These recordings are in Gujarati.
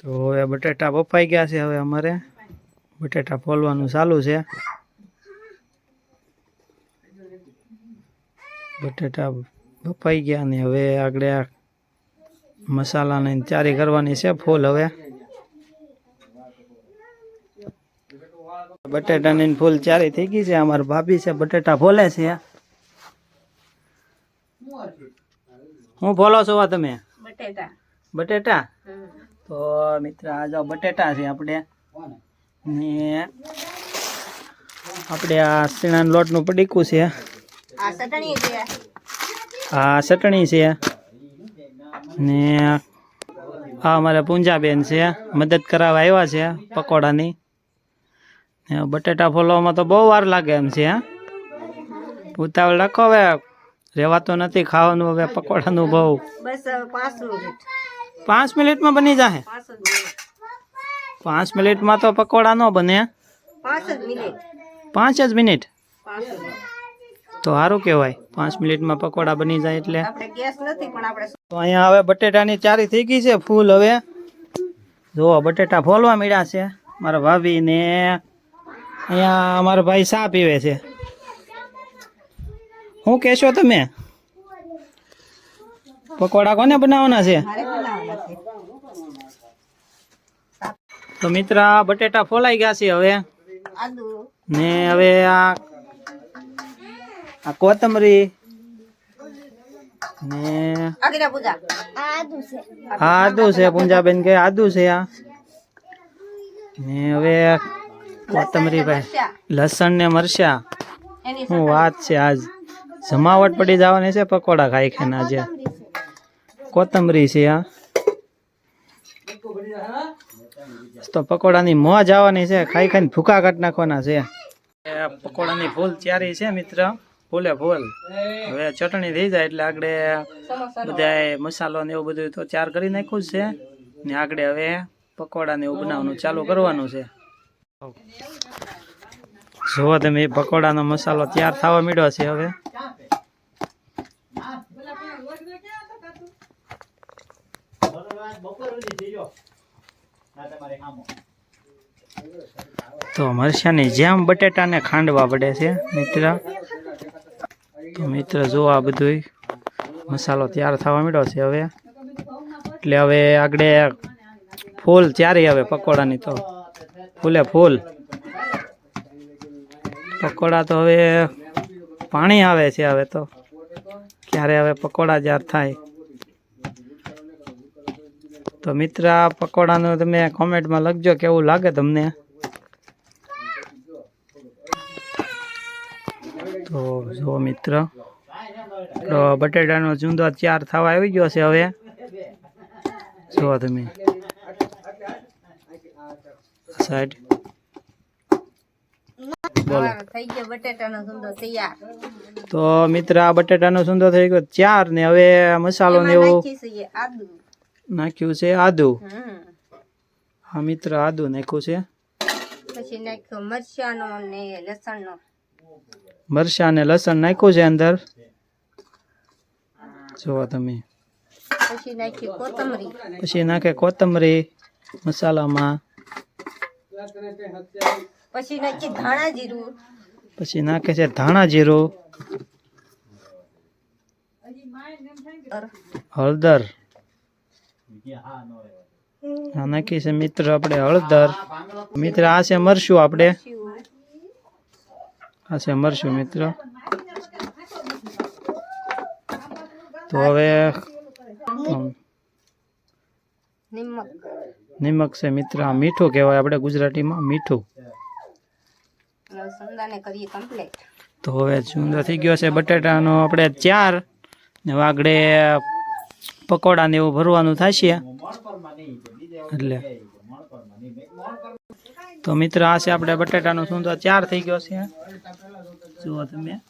તો હવે બટેટા બફાઈ ગયા છે હવે અમારે. બટેટા ફોલવાનું ચાલુ છે. બટેટા બફાઈ ગયા ને હવે આગળ આ મસાલાની તૈયારી કરવાની છે ફૂલ હવે. બટેટાની ફૂલ ચારી થઈ ગઈ છે. અમારી ભાભી છે બટેટા ફોલે છે. હું ફોલો છો તમે? બટેટા. બટેટા? તો મિત્ર આ જો બટેટા છે આપણે. ને આપણે આ સીણાના લોટનું પડીકું છે. આ ચટણી છે. ને આ અમારે પૂંજાબેન છે. મદદ કરાવવા આવ્યા છે પકોડાની. ને બટેટા ફોલવામાં તો બહુ વાર લાગે એમ છે હા. ઉતાવળ રાખો હવે. રહેવાતું નથી ખાવાનું હવે પકોડાનું બહુ બસ પાંચ મિનિટ પાંચ મિનિટમાં બની જાય પાંચ મિનિટ પાંચ મિનિટમાં તો પકોડા ન બને. પાંચ જ મિનિટ? તો સારું કહેવાય. પાંચ મિનિટમાં પકોડા બની જાય એટલે. અહીંયા હવે બટેટાની ચારી થઈ ગઈ છે ફૂલ હવે. જો બટેટા ફોલવા મળ્યા છે. મારા ભાભી ને અહીંયા અમારા ભાઈ ચા પીવે છે. શું કહેશો તમે? પકોડા કોને બનાવવાના છે? તો મિત્ર આ બટેટા ફોલાઈ ગયા છે હવે. ને હવે આ આ કોથમરી. ને આદુ છે. પૂંજાબેન કે આદુ છે આ. ને હવે કોથમરી ભાઈ લસણ ને મરચા. શું વાત છે આજ જમાવટ પડી જવાની છે પકોડા ખાઈ ખાઈને આજે. કોથમરી છે આ તો પકોડાની મોજ આવવાની છે, ખાઈ ખાઈને ભૂકા કાઢ નાખવાના છે. પકોડાની ફૂલ ચારી છે, મિત્ર. ફૂલે ફૂલ. હવે ચટણી થઈ જાય એટલે આગળ બધાય મસાલો ને એવું બધું તો ચાર કરી નાખ્યું છે. ને આગળ હવે પકોડા ને એવું ચાલુ કરવાનું છે. જુઓ તમે, પકોડાનો મસાલો તૈયાર થવા માંડ્યો છે હવે. તો મરચાની જેમ બટેટાને ખાંડવા પડે છે, મિત્ર. તો મિત્ર, જો આ બધું મસાલો તૈયાર થવા માંડ્યો છે હવે. એટલે હવે આગળ ફૂલ ચારી હવે પકોડાની તો. ફૂલે ફૂલ. પકોડા તો હવે પાણી આવે છે હવે તો. ક્યારે હવે પકોડા જાર થાય. તો મિત્ર આ પકોડાનું તમે કોમેન્ટમાં લખજો કેવું લાગે તમને? તો જો મિત્ર તો બટેટાનો ચૂંદો ચાર થવા આવી ગયો છે હવે. જુઓ તમે. સાઈડ તો મિત્ર આ બટેટાનો સુંદર થઈ ગયો ચાર ને હવે મસાલો ને એવું નાખ્યું છે? આદુ. હા મિત્ર આદુ નાખ્યું છે. પછી નાખ્યો મરચાનો ને લસણનો. મરચાં અને લસણ નાખ્યું છે અંદર. જોવા તમે. પછી નાખી કોથમરી. પછી નાખે કોથમરી મસાલામાં. પછી નાખી ધાણા જીરું. પછી નાખે છે ધાણા જીરું. હળદર. આ નાખી છે મિત્ર આપણે હળદર. મિત્ર આ છે મરશું આપણે. આ છે મરશું મિત્ર. તો હવે નિમક. છે મિત્ર. આ મીઠું કહેવાય આપણે ગુજરાતીમાં મીઠું. તો હવે સુંદર થઈ ગયો છે બટેટાનો આપણે ચાર. ને આગળ પકોડા ને એવું ભરવાનું થશે. એટલે. તો મિત્ર, આ છે આપણે બટેટાનો સુંદર ચાર થઈ ગયો છે. જુઓ તમે.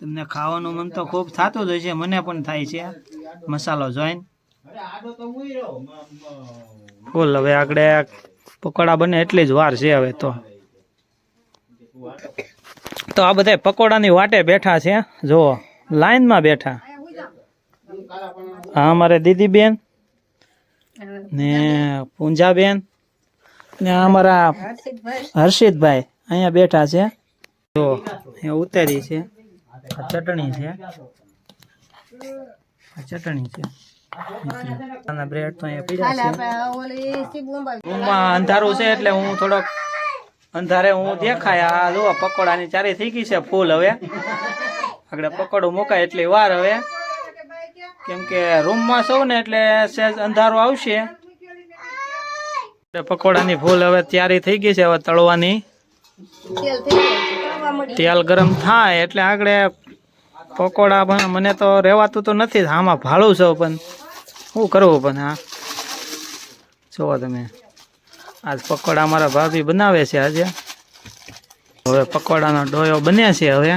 તમને ખાવાનું મન તો ખૂબ થતું જ હોય છે મને પણ થાય છે. મસાલો જોઈન. ફૂલ હવે આગળ પકોડા બને એટલી જ વાર છે હવે તો. તો આ બધા પકોડાની વાટે બેઠા છે. જુઓ, લાઈનમાં બેઠા. હા, અમારે દીદી બેન ને પૂંજાબેન ને અમારા હર્ષિતભાઈ અહીંયા બેઠા છે. તો એ ઉતારી છે. આ ચટણી છે. આ ચટણી છે. બ્રેડ તો અંધારું છે એટલે હું થોડોક અંધારે હું દેખાય. આ જુઓ પકોડાની ચારે થઈ ગઈ છે ફૂલ હવે. આગળ પકોડું મુકાય એટલી વાર હવે. કેમ કે રૂમમાં સૌ ને એટલે સહેજ અંધારો આવશે. પકોડાની ફૂલ હવે તૈયારી થઈ ગઈ છે હવે તળવાની. તેલ ગરમ થાય એટલે આગળ પકોડા પણ મને તો રહેવાતું તો નથી. આમાં ભાડું છો પણ શું કરવું પણ હા. જુઓ તમે. આજ પકોડા મારા ભાભી બનાવે છે આજે. હવે પકોડાનો ડોયો બન્યા છે હવે.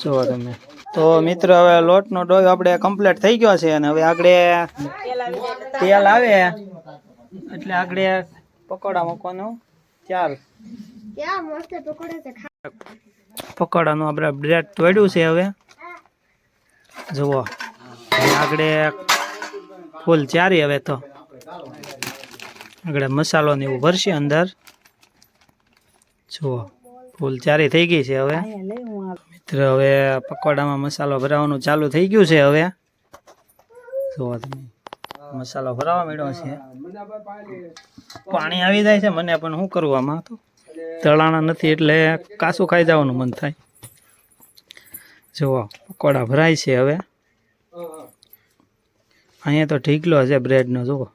જુઓ તમે. તો મિત્ર, હવે લોટનો ડોયો આપણે કમ્પ્લીટ થઈ ગયો છે અને હવે આગળ તેલ આવે. એટલે આગળ પકોડા મૂકવાનું. ચાલ. પકોડાનું આપણે બ્રેડ તોડ્યું છે હવે. જુઓ. આગળ ફૂલ ચારી હવે તો. આગળ મસાલો ને એવું ભરશે અંદર. જુઓ. ફૂલ ચારી થઈ ગઈ છે હવે. મિત્ર, હવે પકોડામાં મસાલો ભરાવાનું ચાલુ થઈ ગયું છે હવે. જુઓ તમે મસાલો ભરાવા માંડ્યો છે. પાણી આવી જાય છે મને પણ શું કરવું આમાં તો? તળાણા નથી એટલે કાસું ખાઈ જવાનું મન થાય. જુઓ, પકોડા ભરાય છે હવે. અહીંયા તો ઢીકલો છે બ્રેડનો, જુઓ.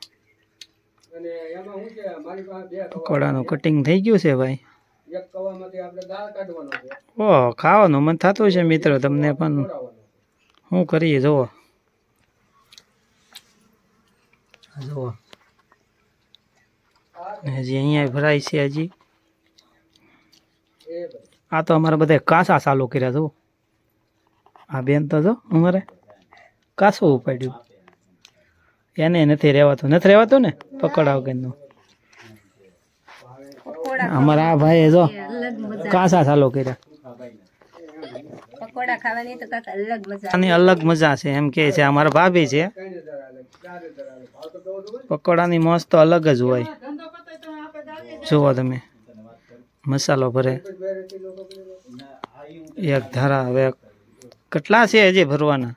પકોડાનું કટિંગ થઈ ગયું છે ભાઈ. ઓહ ખાવાનું મન થતું છે મિત્રો તમને પણ. શું કરીએ જુઓ. જુઓ. હજી અહીંયા ભરાય છે હજી. આ તો અમારે બધા કાસા ચાલુ કર્યા છો આ બેન તો જો અમારે કાસું ઉપાડ્યું. એને નથી રહેવાતું. નથી રહેવાતું ને? પકડાવ કે પકોડા અમારા આ ભાઈ જો કાસા ચાલો કર્યા. પકોડા ખાવાની તો કાંઈક અલગ મજા આની અલગ મજા છે એમ કે છે અમારા ભાભી છે. પકોડાની મોસ્ત તો અલગ જ હોય. જુઓ તમે મસાલો ભરે. એક ધારા હવે કેટલા છે હજી ભરવાના?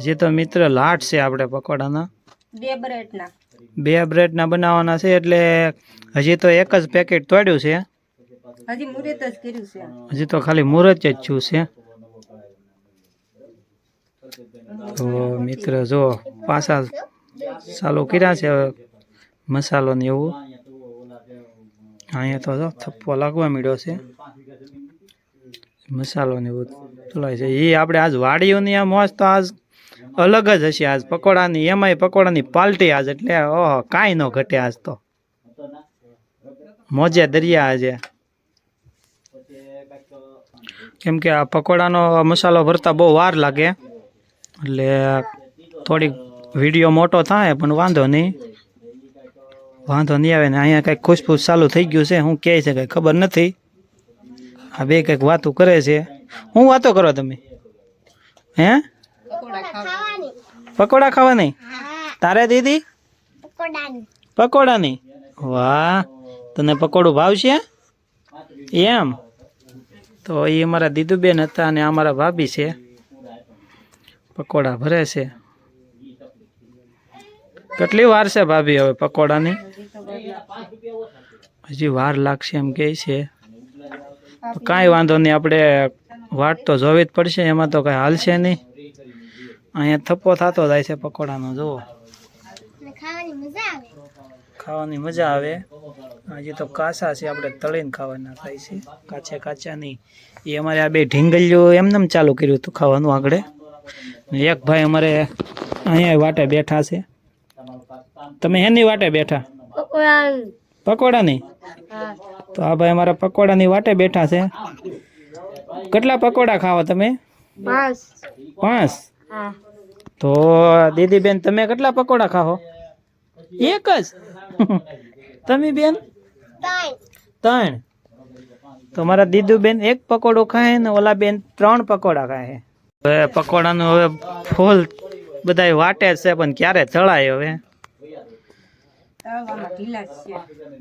હજી તો મિત્ર લાટ છે આપણે પકોડાના. બે બ્રેડના બે બ્રેડના બનાવવાના છે એટલે હજી તો એક જ પેકેટ તોડ્યું છે. હજી મુહૂર્ત જ કર્યું છે. હજી તો ખાલી મુહૂર્ત જ છું છે. તો મિત્ર જો પાછા ચાલુ કર્યા છે મસાલો ને એવું. અહીંયા તો જો થપ્પો લાગવા માંડ્યો છે. મસાલો ને એવું ચલાય છે. એ આપણે આજ વાડીઓની આ મોજ તો આજ અલગ જ હશે આજ. પકોડાની, એમાંય પકોડાની પાલટી આજ એટલે, ઓહો, કાંઈ ન ઘટે આજ તો. મોજે દરિયા આજે. કેમ કે આ પકોડાનો મસાલો ભરતા બહુ વાર લાગે. એટલે થોડીક વીડિયો મોટો થાય, પણ વાંધો નહીં. વાંધો નહીં આવે ને અહીંયા કંઈક ખુશફુશ ચાલુ થઈ ગયું છે. હું કહે છે કંઈ ખબર નથી. આ બે કંઈક વાતો કરે છે. હું વાતો કરો તમે? હે? પકોડા ખાવા નહીં? તારે દીદી? પકોડાની. વાહ. તને પકોડું ભાવશે? એમ? તો એ અમારા દીદુબેન હતા અને અમારા ભાભી છે. પકોડા ભરે છે. કેટલી વાર છે ભાભી હવે પકોડાની? હજી વાર લાગશે એમ કહે છે. કાંઈ વાંધો નહીં આપણે વાટ તો જોવી જ પડશે એમાં તો કાંઈ હાલશે નહીં. અહીંયા થપ્પો થતો જાય છે પકોડાનો જુઓ. ખાવાની મજા આવે. હજી તો કાસા છે આપણે તળીને ખાવાના થાય છે. કાચા કાચા નહીં એ અમારે આ બે ઢીંગલીઓ એમને ચાલુ કર્યું હતું ખાવાનું આગળ. એક ભાઈ અમારે અહીંયા વાટે બેઠા છે. તમે એની વાટે બેઠા? પકોડાની. તો આ ભાઈ અમારા પકોડાની વાટે બેઠા છે. કેટલા પકોડા ખાવા તમે? પાંચ. પાંચ? તો દીદી બેન તમે કેટલા પકોડા ખાઓ એક જ? તમે બેન? ત્રણ. તો મારા દીદુ બેન એક પકોડો ખાય ને ઓલા બેન ત્રણ પકોડા ખાય. હવે પકોડાનું હવે ફૂલ બધાય વાટે છે પણ ક્યારે ચડાય હવે?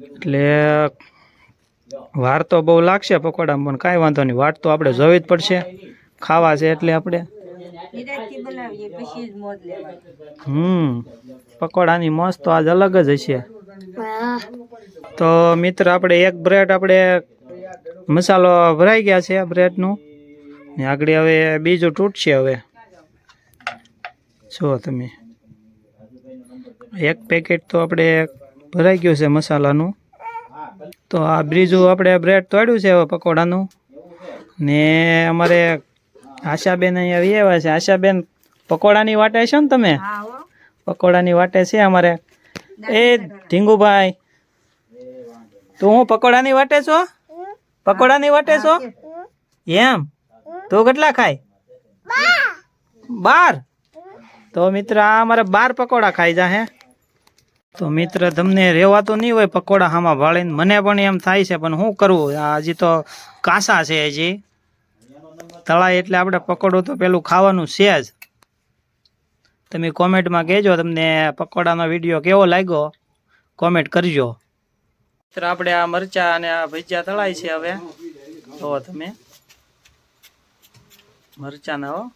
એટલે વાર તો બહુ લાગશે પકોડામાં પણ કાંઈ વાંધો નહીં. વાટ તો આપણે જોવી જ પડશે. ખાવા છે એટલે આપણે. નિરાંતથી બનાવીએ પછી જ મોજ લેવાની. હમ પકોડાની મસ્ત તો આજ અલગ જ હશે. તો મિત્ર આપણે એક બ્રેડ આપણે મસાલો ભરાઈ ગયા છે બ્રેડનું. ને આગળ હવે બીજું તૂટશે હવે. જો તમે. એક પેકેટ તો આપણે ભરાઈ ગયું છે મસાલાનું. તો આ બ્રીજું આપણે બ્રેડ તોડ્યું છે હવે પકોડાનું. ને અમારે આશાબેન અહીંયા આવી આવ્યા છે. આશાબેન પકોડાની વાટે છો ને તમે? પકોડાની વાટે છે અમારે. એ ઢીંગુભાઈ તું હું પકોડાની વાટે છો? પકોડાની વાટે છો? એમ? તું કેટલા ખાય? બાર. તો મિત્ર આ અમારે બાર પકોડા ખાઈ જા હે. તો મિત્ર તમને રહેવાતું નહીં હોય પકોડા હામાં ભાળીને. મને પણ એમ થાય છે પણ શું કરવું? આ હજી તો કાસા છે હજી. તળાય એટલે આપણે પકોડો તો પેલું ખાવાનું છે જ. તમે કોમેન્ટમાં કહેજો તમને પકોડાનો વીડિયો કેવો લાગ્યો? કોમેન્ટ કરજો. મિત્ર, આપણે આ મરચા અને આ ભજીયા તળાય છે હવે. તો તમે. મરચાના હો.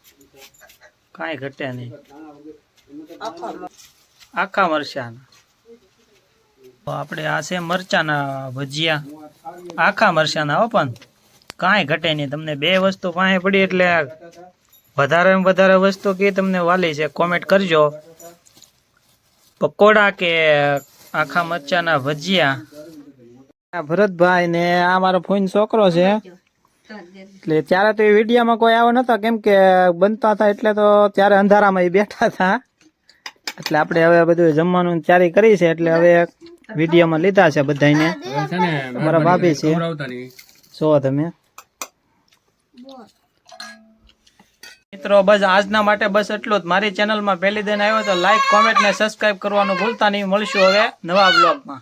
કાંઈ ઘટે નહીં. આખા મરચાના. આપણે આ છે મરચાના ભજીયા. આખા મરચાના હો પણ. કાંઈ ઘટે નહીં. તમને બે વસ્તુ પાસે પડી એટલે વધારે વધારે વસ્તુ કે તમને વાલી છે. કોમેન્ટ કરજો. પકોડા કે આખા મરચાના ભજીયા? ભરતભાઈ ને આ મારો ફોન છોકરો છે. એટલે ત્યારે તો એ વિડીયામાં કોઈ આવ્યો નતો. કેમ કે બનતા હતા એટલે તો ત્યારે અંધારામાં એ બેઠા હતા. એટલે આપણે હવે બધું જમવાનું તૈયારી કરી છે. એટલે હવે વિડીયોમાં લીધા છે બધાને અમારા ભાભી છે. જો તમે. મિત્રો, બસ આજના માટે બસ એટલું જ. મારી ચેનલમાં પહેલી દિન આવ્યો તો લાઈક કોમેન્ટ ને સબસ્ક્રાઇબ કરવાનું ભૂલતા નહીં. મળશું હવે નવા બ્લોગમાં